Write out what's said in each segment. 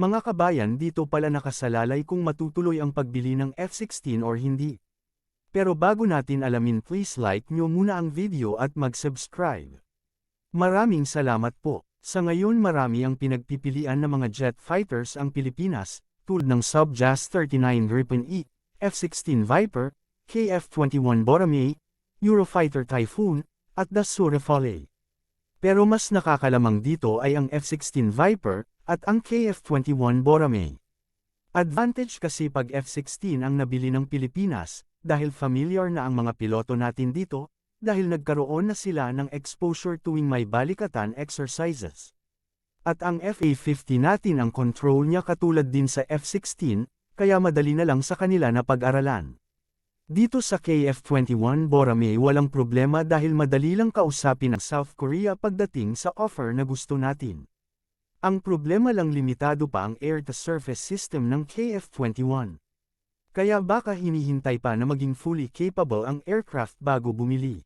Mga kabayan dito pala nakasalalay kung matutuloy ang pagbili ng F-16 or hindi. Pero bago natin alamin please like nyo muna ang video at mag-subscribe. Maraming salamat po. Sa ngayon marami ang pinagpipilian ng mga jet fighters ang Pilipinas, tulad ng Sub-JAS 39 Gripen E, F-16 Viper, KF-21 Boramae, Eurofighter Typhoon, at Dassault Rafale. Pero mas nakakalamang dito ay ang F-16 Viper, at ang KF-21 Boramae. Advantage kasi pag F-16 ang nabili ng Pilipinas, dahil familiar na ang mga piloto natin dito, dahil nagkaroon na sila ng exposure tuwing may balikatan exercises. At ang FA-50 natin ang control niya katulad din sa F-16, kaya madali na lang sa kanila na pag-aralan. Dito sa KF-21 Boramae walang problema dahil madali lang kausapin ang South Korea pagdating sa offer na gusto natin. Ang problema lang limitado pa ang air-to-surface system ng KF-21. Kaya baka hinihintay pa na maging fully capable ang aircraft bago bumili.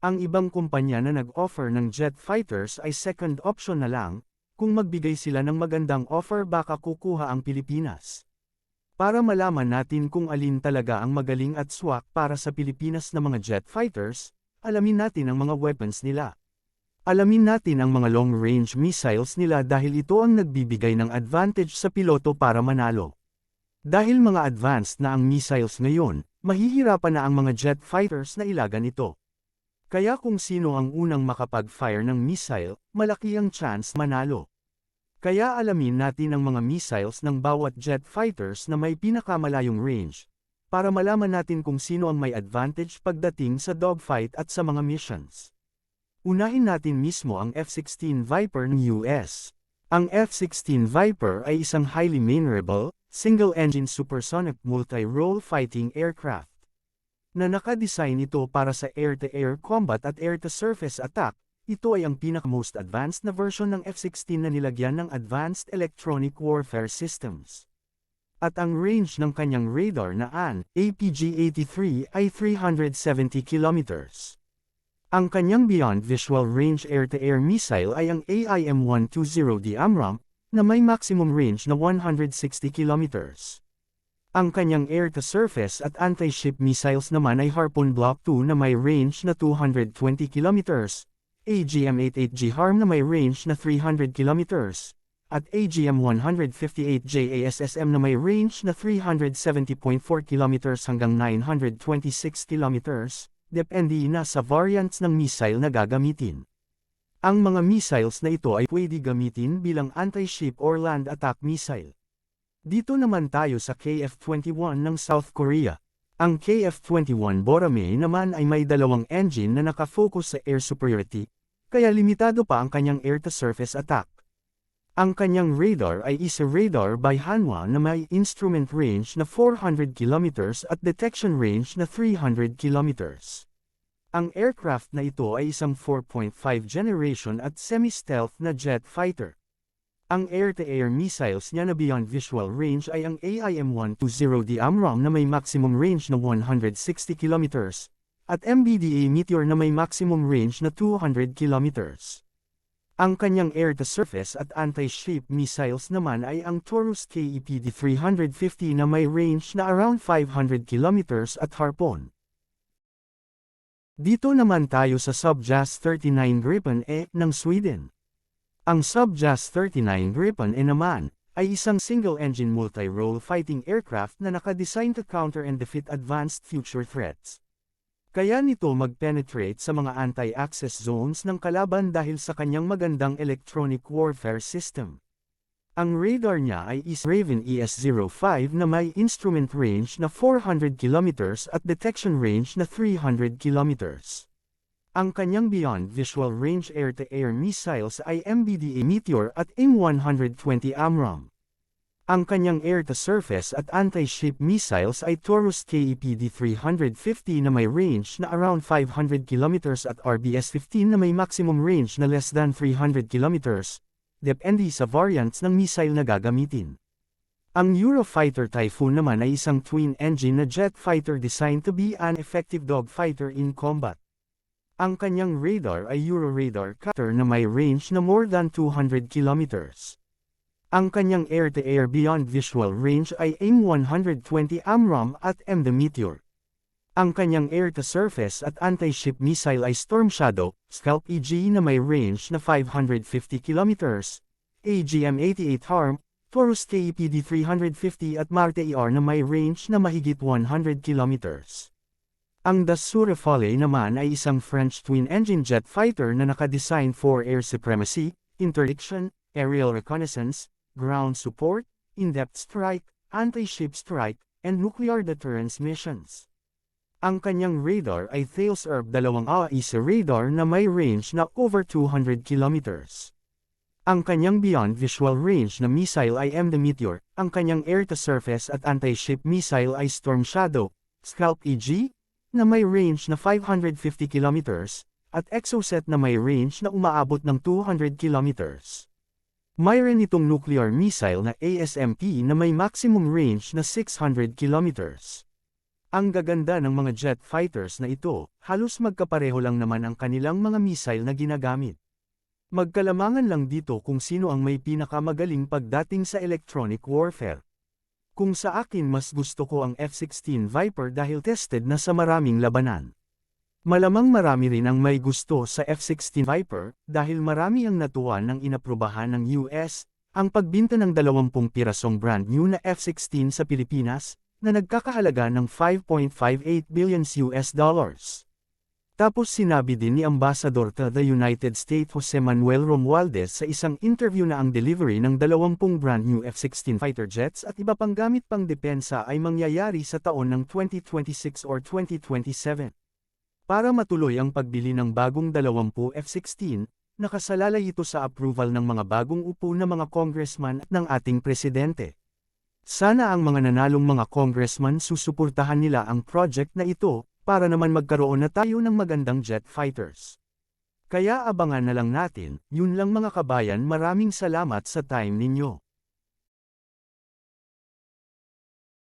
Ang ibang kumpanya na nag-offer ng jet fighters ay second option na lang, kung magbigay sila ng magandang offer baka kukuha ang Pilipinas. Para malaman natin kung alin talaga ang magaling at swak para sa Pilipinas na mga jet fighters, alamin natin ang mga weapons nila. Alamin natin ang mga long-range missiles nila dahil ito ang nagbibigay ng advantage sa piloto para manalo. Dahil mga advanced na ang missiles ngayon, mahihirapan na ang mga jet fighters na ilagan ito. Kaya kung sino ang unang makapag-fire ng missile, malaki ang chance manalo. Kaya alamin natin ang mga missiles ng bawat jet fighters na may pinakamalayong range, para malaman natin kung sino ang may advantage pagdating sa dogfight at sa mga missions. Unahin natin mismo ang F-16 Viper ng US. Ang F-16 Viper ay isang highly maneuverable, single-engine supersonic multi-role fighting aircraft na nakadesign ito para sa air-to-air -air combat at air-to-surface attack, ito ay ang pinaka-most advanced na version ng F-16 na nilagyan ng Advanced Electronic Warfare Systems. At ang range ng kanyang radar na AN, APG-83 ay 370 kilometers. Ang kanyang Beyond Visual Range Air-to-Air missile ay ang AIM-120D AMRAAM, na may maximum range na 160 kilometers. Ang kanyang air-to-surface at anti-ship missiles naman ay Harpoon Block 2 na may range na 220 kilometers, AGM-88G HARM na may range na 300 km, at AGM-158J ASSM na may range na 370.4 km hanggang 926 km, depende na sa variants ng missile na gagamitin. Ang mga missiles na ito ay pwede gamitin bilang anti-ship or land attack missile. Dito naman tayo sa KF-21 ng South Korea. Ang KF-21 Boramae naman ay may dalawang engine na nakafocus sa air superiority, kaya limitado pa ang kanyang air-to-surface attack. Ang kanyang radar ay isa radar by Hanwha na may instrument range na 400 km at detection range na 300 km. Ang aircraft na ito ay isang 4.5 generation at semi-stealth na jet fighter. Ang air-to-air -air missiles niya na beyond visual range ay ang AIM-120D AMRAAM na may maximum range na 160 km, at MBDA Meteor na may maximum range na 200 km. Ang kanyang air-to-surface at anti-ship missiles naman ay ang Taurus KEPD 350 na may range na around 500 km at Harpoon. Dito naman tayo sa Sub-JAS 39 Gripen E ng Sweden. Ang Sub-JAS 39 Gripen E naman, ay isang single-engine multi-role fighting aircraft na nakadesign to counter and defeat advanced future threats. Kaya nito mag-penetrate sa mga anti-access zones ng kalaban dahil sa kanyang magandang electronic warfare system. Ang radar niya ay is Raven ES-05 na may instrument range na 400 km at detection range na 300 km. Ang kanyang Beyond Visual Range Air-to-Air missiles ay MBDA Meteor at AIM-120 AMRAAM. Ang kanyang air-to-surface at anti-ship missiles ay Taurus KEPD 350 na may range na around 500 km at RBS-15 na may maximum range na less than 300 km, depende sa variants ng missile na gagamitin. Ang Eurofighter Typhoon naman ay isang twin-engine na jet fighter designed to be an effective dogfighter in combat. Ang kanyang radar ay Euroradar cutter na may range na more than 200 kilometers. Ang kanyang air-to-air beyond visual range ay AIM-120 AMRAAM at M the Meteor. Ang kanyang air-to-surface at anti-ship missile ay Storm Shadow, Scalp EG na may range na 550 km, AGM-88 HARM, Taurus KEPD 350 at Marte ER na may range na mahigit 100 km. Ang Dassault Rafale naman ay isang French twin-engine jet fighter na nakadesign for air supremacy, interdiction, aerial reconnaissance, ground support, in-depth strike, anti-ship strike, and nuclear deterrence missions. Ang kanyang radar ay Thales ERB 2 AISA radar na may range na over 200 kilometers. Ang kanyang beyond visual range na missile ay M the Meteor, ang kanyang air-to-surface at anti-ship missile ay Storm Shadow, Scalp EG, na may range na 550 kilometers, at Exocet na may range na umaabot ng 200 kilometers. Mayroon itong nuclear missile na ASMP na may maximum range na 600 kilometers. Ang gaganda ng mga jet fighters na ito, halos magkapareho lang naman ang kanilang mga missile na ginagamit. Magkalamangan lang dito kung sino ang may pinakamagaling pagdating sa electronic warfare. Kung sa akin mas gusto ko ang F-16 Viper dahil tested na sa maraming labanan. Malamang marami rin ang may gusto sa F-16 Viper dahil marami ang natuwa ng inaprubahan ng US, ang pagbinta ng 20 pirasong brand new na F-16 sa Pilipinas, na nagkakahalaga ng 5.58 billion US dollars. Tapos sinabi din ni Ambassador to the United States Jose Manuel Romualdez sa isang interview na ang delivery ng 20 brand new F-16 fighter jets at iba pang gamit pang depensa ay mangyayari sa taon ng 2026 or 2027. Para matuloy ang pagbili ng bagong 20 F-16, nakasalalay ito sa approval ng mga bagong upo na mga congressman ng ating presidente. Sana ang mga nanalong mga congressman susuportahan nila ang project na ito, para naman magkaroon na tayo ng magandang jet fighters. Kaya abangan na lang natin, yun lang mga kabayan maraming salamat sa time ninyo.